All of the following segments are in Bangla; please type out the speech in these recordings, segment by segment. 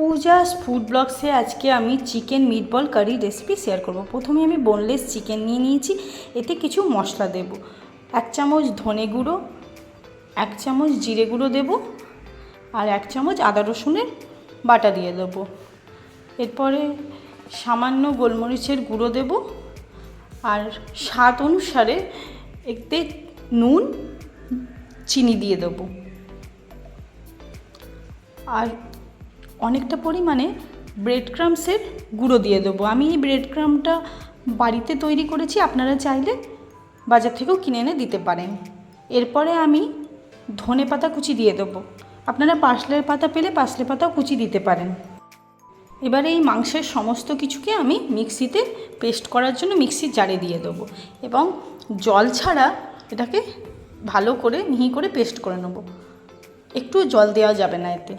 পূজাস ফুড ব্লগসে আজকে আমি chicken meatball curry recipe share করব। প্রথমে আমি বোনলেস চিকেন নিয়ে নিয়েছি, এতে কিছু মশলা দেব। এক চামচ ধনে গুঁড়ো, এক চামচ জিরে গুঁড়ো দেব, আর এক চামচ আদা রসুনের বাটা দিয়ে দেবো। এরপরে সামান্য গোলমরিচের গুঁড়ো দেব, আর স্বাদ অনুসারে এতে নুন, চিনি দিয়ে দেবো। আর অনেকটা পরিমাণে ব্রেড ক্রামসের গুঁড়ো দিয়ে দেবো। আমি এই ব্রেড ক্রামটা বাড়িতে তৈরি করেছি, আপনারা চাইলে বাজার থেকেও কিনে এনে দিতে পারেন। এরপরে আমি ধনে পাতা কুচি দিয়ে দেবো। আপনারা পার্সলের পাতা পেলে পার্সলে পাতাও কুচি দিতে পারেন। এবারে এই মাংসের সমস্ত কিছুকে আমি মিক্সিতে পেস্ট করার জন্য মিক্সির জারে দিয়ে দেবো এবং জল ছাড়া এটাকে ভালো করে মিহি করে পেস্ট করে নেব। একটু জল দেওয়া যাবে না এতে।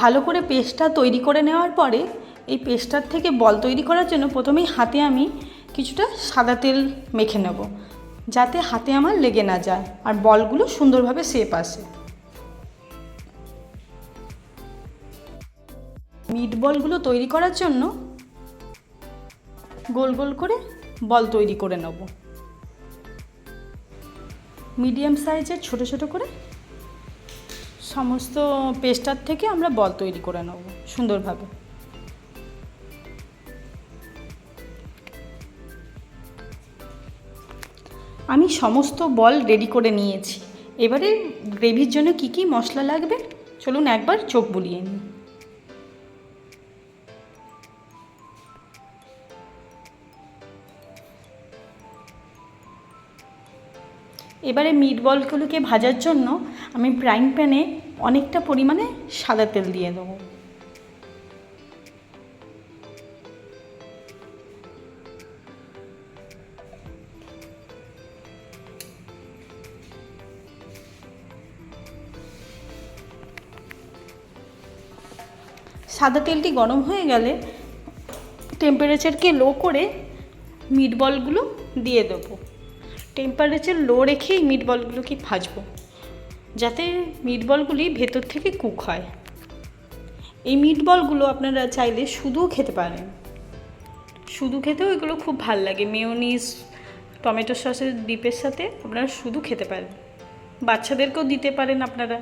ভালো করে পেস্টটা তৈরি করে নেওয়ার পরে এই পেস্টটার থেকে বল তৈরি করার জন্য প্রথমেই হাতে আমি কিছুটা সাদা তেল মেখে নেব, যাতে হাতে আমার লেগে না যায় আর বলগুলো সুন্দরভাবে শেপ আসে। মিট বলগুলো তৈরি করার জন্য গোল গোল করে বল তৈরি করে নেব। মিডিয়াম সাইজের ছোট ছোট করে সমস্ত পেস্টার থেকে আমরা বল তৈরি করে নেব, সুন্দরভাবে। আমি সমস্ত বল রেডি করে নিয়েছি। এবারে গ্রেভির জন্য কি কি মশলা লাগবে? চলুন একবার চোখ বুলিয়ে নিই। এবারে মিট বলগুলোকে ভাজার জন্য আমি ফ্রাইং প্যানে অনেকটা পরিমাণে সাদা তেল দিয়ে দেবো। সাদা তেলটি গরম হয়ে গেলে টেম্পারেচারকে লো করে মিট বলগুলো দিয়ে দেবো। টেম্পারেচার লো রেখেই মিট বলগুলোকে ভাজবো। যাতে মিট বলগুলি ভেতর থেকে কুক হয়। এই মিট বলগুলো আপনারা চাইলে শুধুও খেতে পারেন। শুধু খেতেও এগুলো খুব ভালো লাগে। মেয়োনিজ টমেটো সসের ডিপের সাথে আপনারা শুধু খেতে পারেন। বাচ্চাদেরকেও দিতে পারেন আপনারা।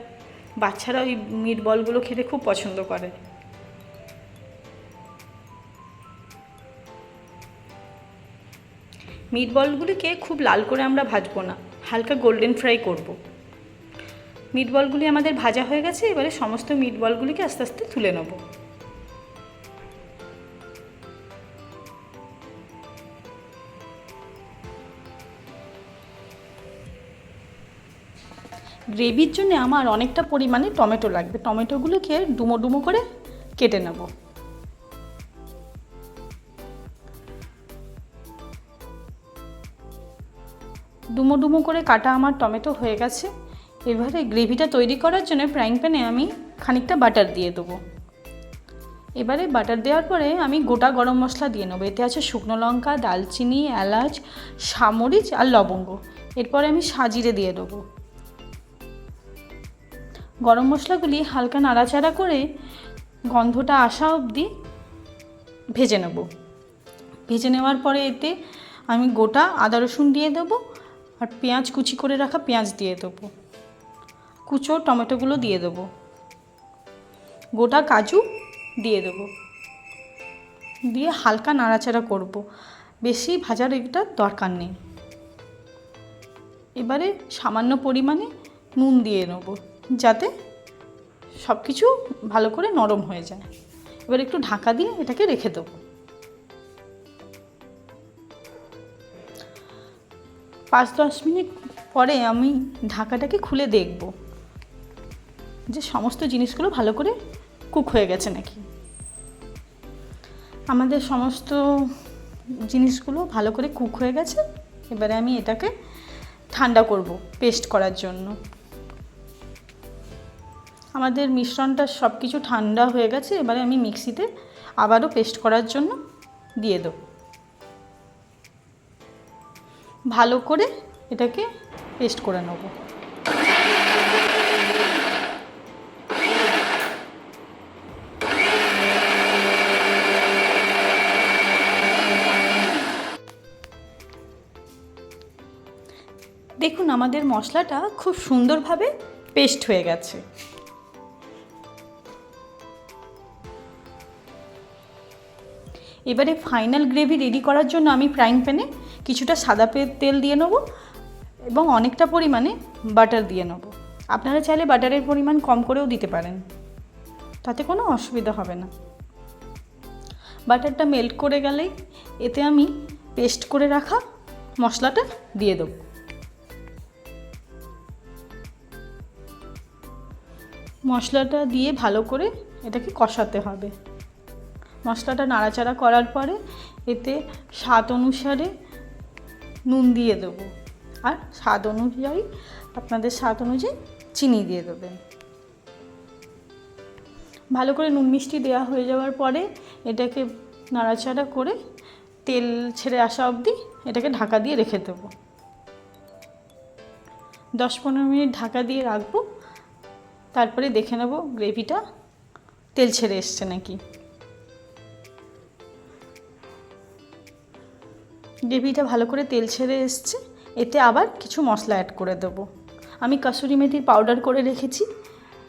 বাচ্চারা ওই মিট বলগুলো খেতে খুব পছন্দ করে। মিট বলগুলিকে খুব লাল করে আমরা ভাজবো না। হালকা গোল্ডেন ফ্রাই করব। মিট বলগুলি আমাদের ভাজা হয়ে গেছে, এবারে সমস্ত মিট বলগুলিকে আস্তে আস্তে তুলে নেব। গ্রেভির জন্য আমার অনেকটা পরিমাণে টমেটো লাগবে। টমেটোগুলোকে ডুমো ডুমো করে কেটে নেব। ডুমো ডুমো করে কাটা আমার টমেটো হয়ে গেছে। এবারে গ্রেভিটা তৈরি করার জন্য ফ্রাইং প্যানে আমি খানিকটা বাটার দিয়ে দেবো। এবারে বাটার দেওয়ার পরে আমি গোটা গরম মশলা দিয়ে নেব। এতে আছে শুকনো লঙ্কা, দালচিনি, এলাচ সামরিচ আর লবঙ্গ। এরপরে আমি সাজিরে দিয়ে দেবো। গরম মশলাগুলি হালকা নাড়াচাড়া করে গন্ধটা আসা অবধি ভেজে নেব। ভেজে নেওয়ার পরে এতে আমি গোটা আদা রসুন দিয়ে দেবো আর পেঁয়াজ কুচি করে রাখা পেঁয়াজ দিয়ে দেবো। কুচো টমেটোগুলো দিয়ে দেবো। গোটা কাজু দিয়ে দেবো। দিয়ে হালকা নাড়াচাড়া করব। বেশি ভাজার এটা দরকার নেই। এবারে সামান্য পরিমাণে নুন দিয়ে নেব, যাতে সব কিছু ভালো করে নরম হয়ে যায়। এবার একটু ঢাকা দিয়ে এটাকে রেখে দেবো। পাঁচ দশ মিনিট পরে আমি ঢাকাটাকে খুলে দেখব। যে সমস্ত জিনিসগুলো ভালো করে কুক হয়ে গেছে নাকি? আমাদের সমস্ত জিনিসগুলো ভালো করে কুক হয়ে গেছে, এবারে আমি এটাকে ঠান্ডা করব পেস্ট করার জন্য। আমাদের মিশ্রণটা সব কিছু ঠান্ডা হয়ে গেছে, এবারে আমি মিক্সিতে আবারও পেস্ট করার জন্য দিয়ে দেবো। ভালো করে এটাকে পেস্ট করে নেব। দেখুন, আমাদের মশলাটা খুব সুন্দরভাবে পেস্ট হয়ে গেছে। এবারে ফাইনাল গ্রেভি রেডি করার জন্য আমি ফ্রাইং প্যানে কিছুটা সাদা তেল দিয়ে নেব এবং অনেকটা পরিমাণে বাটার দিয়ে নেব। আপনারা চাইলে বাটারের পরিমাণ কম করেও দিতে পারেন। তাতে কোনো অসুবিধা হবে না। বাটারটা মেল্ট করে গেলেই এতে আমি পেস্ট করে রাখা মশলাটা দিয়ে দেবো। মশলাটা দিয়ে ভালো করে এটাকে কষাতে হবে। মশলাটা নাড়াচাড়া করার পরে এতে স্বাদ অনুসারে নুন দিয়ে দেবো। আর স্বাদ অনুযায়ী আপনাদের স্বাদ অনুযায়ী চিনি দিয়ে দেবেন। ভালো করে নুন মিষ্টি দেওয়া হয়ে যাওয়ার পরে এটাকে নাড়াচাড়া করে তেল ছেড়ে আসা অবধি এটাকে ঢাকা দিয়ে রেখে দেবো। দশ পনেরো মিনিট ঢাকা দিয়ে রাখব। তারপরে দেখে নেব গ্রেভিটা। তেল ছেড়ে এসছে নাকি। গ্রেভিটা ভালো করে তেল ছেড়ে এসছে। এতে আবার কিছু মশলা অ্যাড করে দেবো। আমি কাসুরি মেথির পাউডার করে রেখেছি।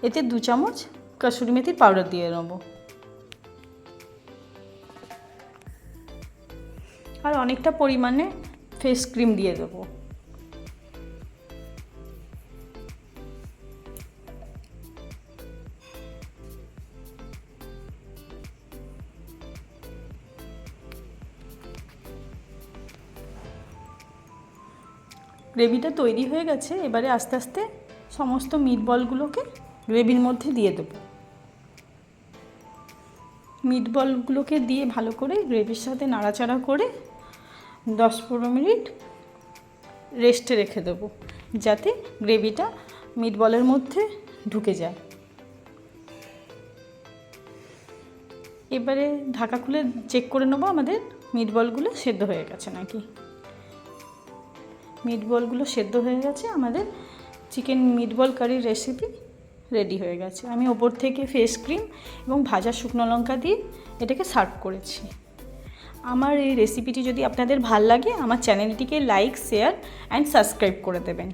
এতে দু চামচ কাসুরি মেথির পাউডার দিয়ে নেব। আর অনেকটা পরিমাণে ফেস ক্রিম দিয়ে দেবো। গ্রেভিটা তৈরি হয়ে গেছে, এবারে আস্তে আস্তে সমস্ত মিট বলগুলোকে গ্রেভির মধ্যে দিয়ে দেবো। মিট বলগুলোকে দিয়ে ভালো করে গ্রেভির সাথে নাড়াচাড়া করে দশ পনেরো মিনিট রেস্টে রেখে দেবো, যাতে গ্রেভিটা মিট বলের মধ্যে ঢুকে যায়। এবারে ঢাকা খুলে চেক করে নেব আমাদের মিট বলগুলো সেদ্ধ হয়ে গেছে নাকি। মিটবলগুলো সেদ্ধ হয়ে গেছে, আমাদের চিকেন মিটবল কারির রেসিপি রেডি হয়ে গেছে। আমি ওপর থেকে ফেস ক্রিম এবং ভাজা শুকনো লঙ্কা দিয়ে এটাকে সার্ভ করেছি। আমার এই রেসিপিটি যদি আপনাদের ভালো লাগে, আমার চ্যানেলটিকে লাইক শেয়ার অ্যান্ড সাবস্ক্রাইব করে দেবেন।